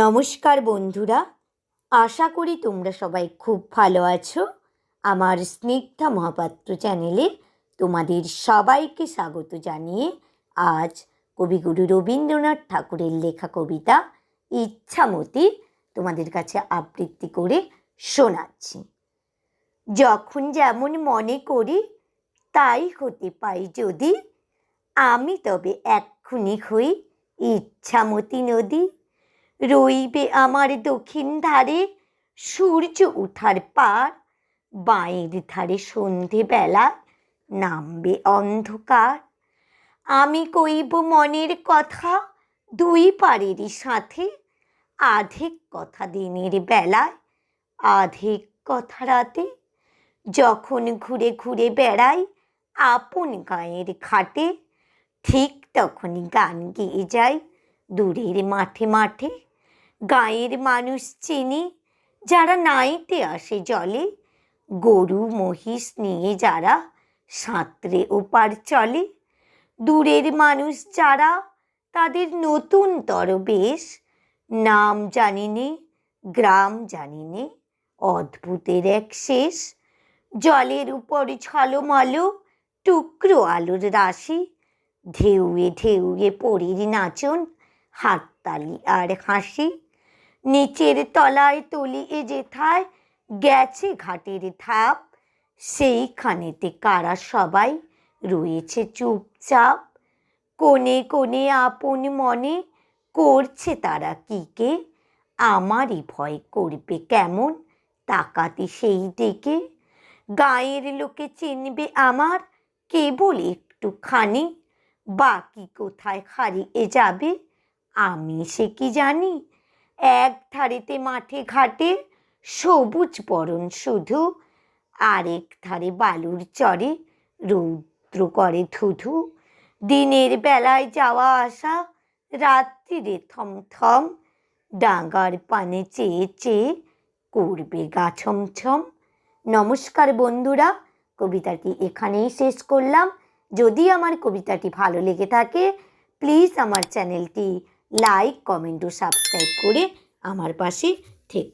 নমস্কার বন্ধুরা, আশা করি তোমরা সবাই খুব ভালো আছো। আমার স্নিগ্ধা মহাপাত্র চ্যানেলে তোমাদের সবাইকে স্বাগত জানিয়ে আজ কবিগুরু রবীন্দ্রনাথ ঠাকুরের লেখা কবিতা ইচ্ছামতি তোমাদের কাছে আবৃত্তি করে শোনাচ্ছি। যখন যেমন মনে করি, তাই হতে পাই যদি, আমি তবে এক্ষুনি হই ইচ্ছামতি নদী। রইবে আমার দক্ষিণ ধারে। সূর্য উঠার পার, বাঁয়ের ধারে সন্ধেবেলা নামবে অন্ধকার। আমি কইব মনের কথা দুই পারেরই সাথে। আধেক কথা দিনের বেলায়, আধেক কথা রাতে। যখন ঘুরে ঘুরে বেড়াই আপন গায়ের খাটে, ঠিক তখনই গান গেয়ে যাই দূরের মাঠে মাঠে। গাঁয়ের মানুষ চিনি, যারা নাইতে আসে জলে। গরু, মহিষ নিয়ে যারা সাঁতরে ওপার চলে। দূরের মানুষ যারা তাদের নতুন তর বেশ নাম জানি নে গ্রাম জানি নে অদ্ভুতের এক শেষ। জলের উপর ছলমল টুকরো আলোর রাশি। ঢেউয়ে ঢেউয়ে পরীর নাচন, হাততালি আর হাসি। নিচের তলায় তলিয়ে যেথায় গেছে ঘাটের ধাপ। সেইখানেতে কারা সবাই রয়েছে চুপচাপ। কোণে কোণে আপন মনে করছে তারা কি কে? আমারই ভয় করবে কেমন? তাকাতে সেই দিকে গায়ের লোকে চিনবে আমার কেবল একটুখানি। বাকি কোথায় হারিয়ে যাবে? আমি সে কি জানি? এক ধারেতে মাঠে ঘাটে সবুজ বরণ শুধু, আরেক ধারে বালুর চরে রৌদ্র করে ধুধু। দিনের বেলায় যাওয়া আসা, রাত্রিরে থমথম, ডাঙ্গার পানে চেয়ে চেয়ে করবে গা ছমছম। নমস্কার বন্ধুরা, কবিতাটি এখানেই শেষ করলাম। যদি আমার কবিতাটি ভালো লেগে থাকে প্লিজ আমার চ্যানেলটি লাইক কমেন্ট ও সাবস্ক্রাইব করে আমার পাশে থেকো।